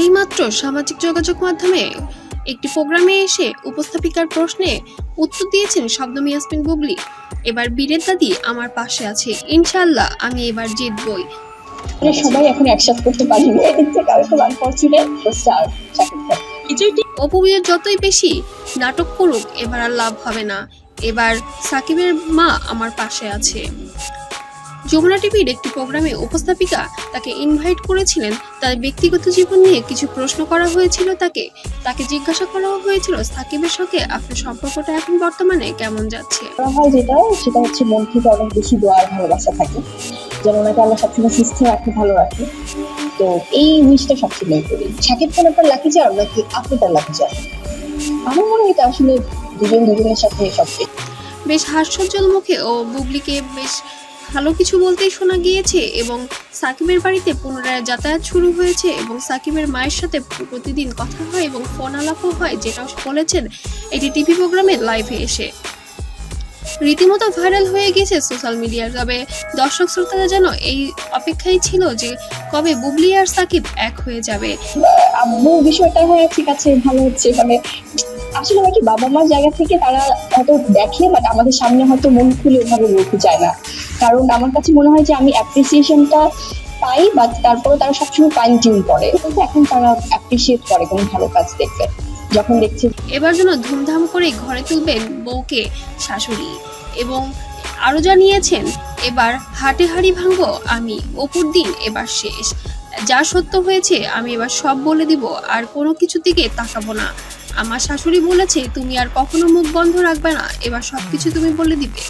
এইমাত্র সামাজিক যোগাযোগ মাধ্যমে একটি প্রোগ্রামে এসে উপস্থাপিকার প্রশ্নে উত্তর দিয়েছেন শব্দম ইয়াসমিন বুবলি। এবার বীরের দাদি আমার পাশে আছে। ইনশাল্লাহ আমি এবার জিতবই। সবাই এখন একসাথে করতে পারি না। আনফর্চুনেট স্টার যতই বেশি নাটক করুক এবার আর লাভ হবে না। এবার সাকিবের মা আমার পাশে আছে। যমুনা টিভির একটি প্রোগ্রামে উপস্থাপিকা তাকে ইনভাইট করেছিলেন। তার ব্যক্তিগত জীবন নিয়ে কিছু প্রশ্ন করা হয়েছিল তাকে। তাকে জিজ্ঞাসা করা হয়েছিল সাকিবের সঙ্গে আপনার সম্পর্কটা এখন বর্তমানে কেমন যাচ্ছে? হয় যেটা সেটা হচ্ছে মন থেকে অনেক বেশি দোয়া আর ভালোবাসা থাকে। যেন ওনাকে আল্লাহ সবসময় সুস্থ রাখে ভালো রাখে। তো এই জিনিসটা সবসময় করি। শাকিব খান আপনার লাকি চার নাকি আপনি তার লাকি চার আমার মনে হয় এটা আসলে দুজন দুজনের সাথে সবচেয়ে। বেশ হাস্যোজ্জ্বল মুখে ও বুবলিকে বেশ ভালো কিছু বলতেই শোনা গিয়েছে এবং সাকিবের বাড়িতে পুনরায় যাতায়াত শুরু হয়েছে এবং সাকিবের মায়ের সাথে প্রতিদিন কথা হয় এবং ফোন আলাপও হয়, যেটা বলেছেন এটি টিভি প্রোগ্রামে লাইভে এসে। রীতিমতো ভাইরাল হয়ে গেছে সোশ্যাল মিডিয়ার তবে দর্শক শ্রোতারা যেন এই অপেক্ষায় ছিল যে কবে বুবলি আর সাকিব এক হয়ে যাবে। আব্বু বিষয়টা হ্যাঁ ঠিক আছে, ভালো হচ্ছে। মানে আসলে নাকি বাবা মার জায়গা থেকে তারা হয়তো দেখে বাট আমাদের সামনে হয়তো মন খুলে ওভাবে বলতে চায় না। কারণ আমার কাছে মনে হয় যে আমি অ্যাপ্রিসিয়েশনটা পাই বা তারপরে তারা সবসময় ফাইন টিউন করে। কিন্তু এখন তারা অ্যাপ্রিসিয়েট করে কোনো ভালো কাজ দেখলে যখন দেখছে এবার যেন ধুমধাম করে ঘরে তুলবেন বউকে শাশুড়ি। এবং আরও জানিয়েছেন, এবার হাটে হাড়ি ভাঙবো, আমি অপুর দিন এবার শেষ। যা সত্য হয়েছে, আমি এবার সব বলে দিব, আর কোনো কিছু দিকে তাকাবো না। আমার শাশুড়ি বলেছে, তুমি আর কখনো মুখ বন্ধ রাখবে না। এবার সবকিছু তুমি বলে দিবে।